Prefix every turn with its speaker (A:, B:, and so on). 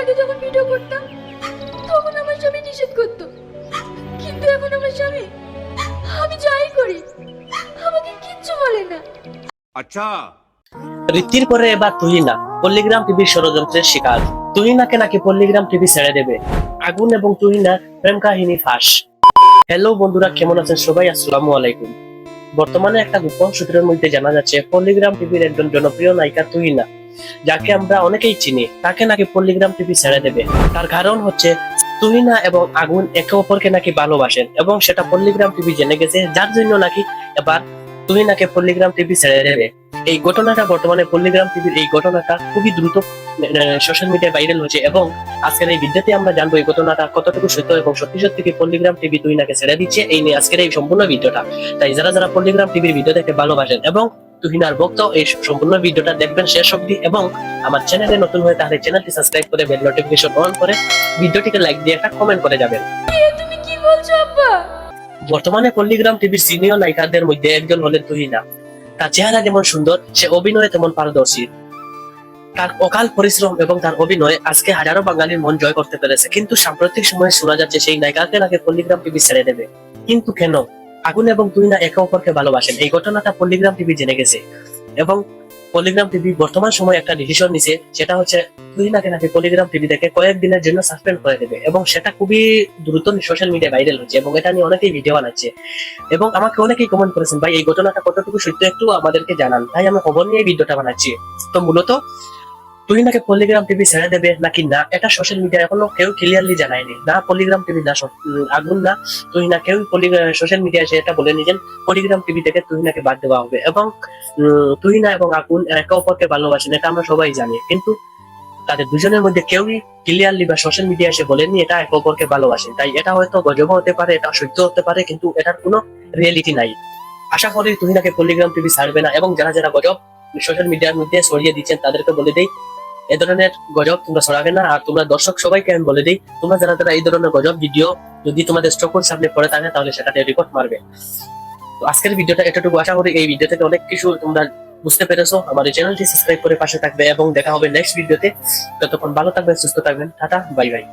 A: আগে যখন ভিডিও করতাম তখন আমার স্বামী নিষেধ করত। কিন্তু এখন আমার স্বামী আমি যাই করি। আমাকে কিচ্ছু বলে না।
B: আচ্ছা।
C: রীতির পরে এবার তুই না পল্লিগ্রাম টিভির ষড়যন্ত্রের শিকার। তুই তুহিনাকে নাকি পল্লিগ্রাম টিভি ছেড়ে দেবে। আগুন এবং তুই না প্রেম কাহিনী ফাঁস। হ্যালো বন্ধুরা কেমন আছেন সবাই? আসসালামু আলাইকুম। বর্তমানে একটা গোপন সূত্রের মধ্যে জানা যাচ্ছে পল্লিগ্রাম টিভির একজন জনপ্রিয় নায়িকা তুই না। যাকে আমরা অনেকেই চিনি, তাকে নাকি পল্লিগ্রাম টিভি ছেড়ে দেবে। তার কারণ হচ্ছে তুহিনা এবং আগুন একে অপরকে নাকি ভালোবাসেন এবং সেটা পল্লিগ্রাম টিভি জেনে গেছে, যার জন্য নাকি এবার তুহিনাকে পল্লিগ্রাম টিভি ছেড়ে দেবে। এই ঘটনাটা বর্তমানে পল্লিগ্রাম টিভির এই ঘটনাটা খুবই দ্রুত সোশ্যাল মিডিয়ায় ভাইরাল হচ্ছে এবং আজকের এই ভিডিওতে আমরা জানব এই ঘটনাটা কতটুকু সত্য এবং সত্যি সত্যি কি পল্লিগ্রাম টিভি তুই নাকে ছেড়ে দিচ্ছে, এই নিয়ে আজকের এই সম্পূর্ণ ভিডিওটা। তাই যারা যারা পল্লিগ্রাম টিভির ভিডিও দেখতে ভালোবাসেন এবং তুহিনার ভক্ত এই সম্পূর্ণ ভিডিওটা দেখবেন শেষ অবধি এবং আমার চ্যানেলে নতুন হয়ে তাহলে চ্যানেলটি সাবস্ক্রাইব করে বেল নোটিফিকেশন অন করে ভিডিওটিকে লাইক দিয়ে একটা কমেন্ট করে যাবেন।
A: তুমি কি বলছো আব্বা?
C: বর্তমানে পল্লিগ্রাম টিভির সিনিয়র নায়িকাদের মধ্যে একজন হলেন তুহিনা। তার চেহারা যেমন সুন্দর সে অভিনয়ে তেমন পারদর্শী। তার অকাল পরিশ্রম এবং তার অভিনয় আজকে হাজারো বাঙালির মন জয় করতে পেরেছে। কিন্তু সাম্প্রতিক সময়ে শোনা যাচ্ছে সেই নায়িকাকে নাকি পল্লিগ্রাম টিভি ছেড়ে দেবে। কিন্তু কেন? আগুন এবং তুহিনা একে অপরকে ভালোবাসেন। এই ঘটনাটা পল্লিগ্রাম টিভি জেনে গেছে। এবং পলিগ্রাম টিভি বর্তমান সময় একটা ডিসিশন নিছে, সেটা হচ্ছে তুহিনাকে নাকি পলিগ্রাম টিভি থেকে কয়েকদিনের জন্য সাসপেন্ড করে দেবে। এবং সেটা খুবই দ্রুত সোশ্যাল মিডিয়ায় ভাইরাল হচ্ছে এবং এটা নিয়ে অনেকেই ভিডিও বানাচ্ছে। এবং আমাকে অনেকেই কমেন্ট করেছেন, ভাই, এই ঘটনাটা কতটুকু সত্য একটু আমাদেরকে জানান। তাই আমি খবর নিয়ে ভিডিওটা বানাচ্ছি। তো মূলত তুহিনাকে পলিগ্রাম টিভি ছেড়ে দেবে নাকি না? এটা সোশ্যাল মিডিয়া এখনও কেউ ক্লিয়ারলি জানায়নি। না পলিগ্রাম টিভি না আগুন না। তুহিনা কেউ সোশ্যাল মিডিয়ায় সেটা বলে নিজেন পলিগ্রাম টিভি থেকে তুহিনাকে বাদ দেওয়া হবে এবং তুহিনা এবং আগুন একে অপরকে ভালোবাসেন, এটা আমরা সবাই জানি। কিন্তু তাদের দুজনের মধ্যে কেউই ক্লিয়ারলি বা সোশ্যাল মিডিয়া এসে বলেননি এটা একে অপরকে ভালোবাসেন তাই এটা হয়তো গজব হতে পারে, এটা সত্য হতে পারে, কিন্তু এটার কোনো রিয়েলিটি নাই। আশা করি তুহিনাকে পলিগ্রাম টিভি ছাড়বে না এবং যারা যারা গজব সোশ্যাল মিডিয়ার মধ্যে ছড়িয়ে দিচ্ছেন তাদেরকে বলে দেই এ ধরনের গজব তোমরা ছড়াবে না। আর তোমরা দর্শক সবাইকে আমি বলে দিই, তোমরা যারা যারা এই ধরনের গজব ভিডিও যদি তোমাদের স্টকের সামনে পড়ে থাকে, তাহলে সেটাতে রিপোর্ট মারবে। তো আজকের ভিডিওটা এতটুকু। আশা করি এই ভিডিও থেকে অনেক কিছু তোমরা বুঝতে পেরেছ। আমাদের চ্যানেলটি সাবস্ক্রাইব করে পাশে থাকবে এবং দেখা হবে নেক্সট ভিডিওতে ততক্ষণ ভালো থাকবেন, সুস্থ থাকবেন। Tata bye bye